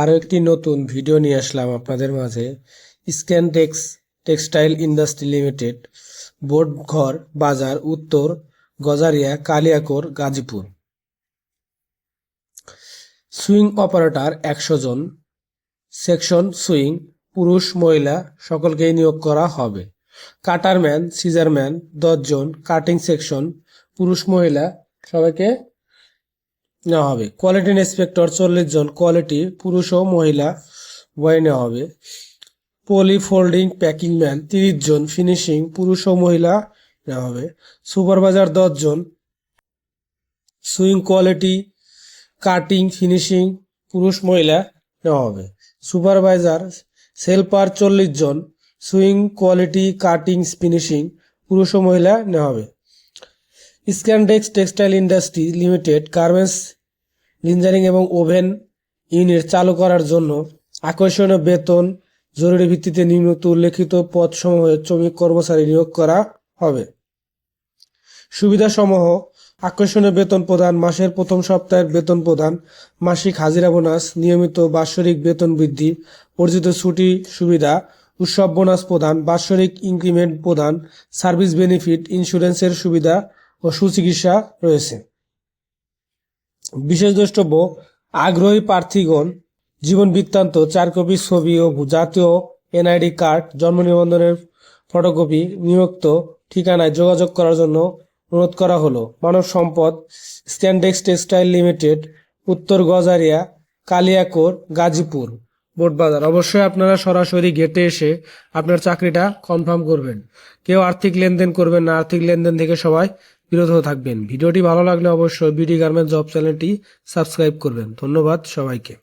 আরও একটি নতুন ভিডিও নিয়ে আসলাম আপনাদের মাঝে। স্ক্যানটেক্স টেক্সটাইল ইন্ডাস্ট্রি লিমিটেড বোর্ডঘর বাজার, উত্তর গজারিয়া, কালিয়াকোর, গাজীপুর। সুইং অপারেটর একশো জন। সেকশন সুইং, পুরুষ, মহিলা, সকলকেই নিয়োগ করা হবে। কাটারম্যান, সিজারম্যান, দশজন। কাটিং সেকশন, পুরুষ, মহিলা, সবাইকে নেওয়া হবে। কোয়ালিটি ইন্সপেক্টর চল্লিশ জন কোয়ালিটি পুরুষ ও মহিলা উভয় নেওয়া হবে। পলি ফোল্ডিং প্যাকিং ম্যান তিরিশ জন ফিনিশিং পুরুষ ও মহিলা নেওয়া হবে। সুপারভাইজার দশ জন সুইং কোয়ালিটি কাটিং ফিনিশিং পুরুষ মহিলা নেওয়া হবে। সুপারভাইজার সেলপার চল্লিশ জন সুইং কোয়ালিটি কাটিং ফিনিশিং পুরুষ ও মহিলা নেওয়া হবে। Scandex textile industry limited garments engineering এবং ওভেন ইউনিট চালু করার জন্য আকর্ষণীয় বেতন জরুরি ভিত্তিতে নিম্নত উল্লেখিত পদসমূহে শ্রমিক কর্মচারী নিয়োগ করা হবে। সুবিধাসমূহ, আকর্ষণীয় বেতন প্রদান, মাসের প্রথম সপ্তাহের বেতন প্রদান, মাসিক হাজিরা বোনাস, নিয়মিত বাৎসরিক বেতন বৃদ্ধি অর্জিত ছুটি সুবিধা, উৎসব বোনাস প্রদান, বাৎসরিক ইনক্রিমেন্ট প্রদান, সার্ভিস বেনিফিট, ইন্স্যুরেন্সের সুবিধা ও সুচিকিৎসা রয়েছে। বিশেষ দ্রষ্টব্য, আগ্রহী প্রার্থীগণ, জীবন বৃত্তান্ত চার কপি ছবি ও জাতীয় এনআইডি কার্ড, জন্ম নিবন্ধনের ফটোকপি নিয়োক্ত ঠিকানায় যোগাযোগ করার জন্য অনুরোধ করা হলো। মানব সম্পদ, স্ট্যান্ডেক্স টেক্সটাইল লিমিটেড, উত্তর গজারিয়া, কালিয়াকোর, গাজীপুর বোটবাজার অবশ্যই আপনারা সরাসরি গেটে এসে আপনার চাকরিটা কনফার্ম করবেন। কেউ আর্থিক লেনদেন করবেন না, আর্থিক লেনদেন থেকে সবাই বিরত থাকবেন। ভিডিওটি ভালো লাগলে অবশ্যই বিডি গার্মেন্ট জব চ্যানেলটি সাবস্ক্রাইব করবেন। ধন্যবাদ সবাইকে।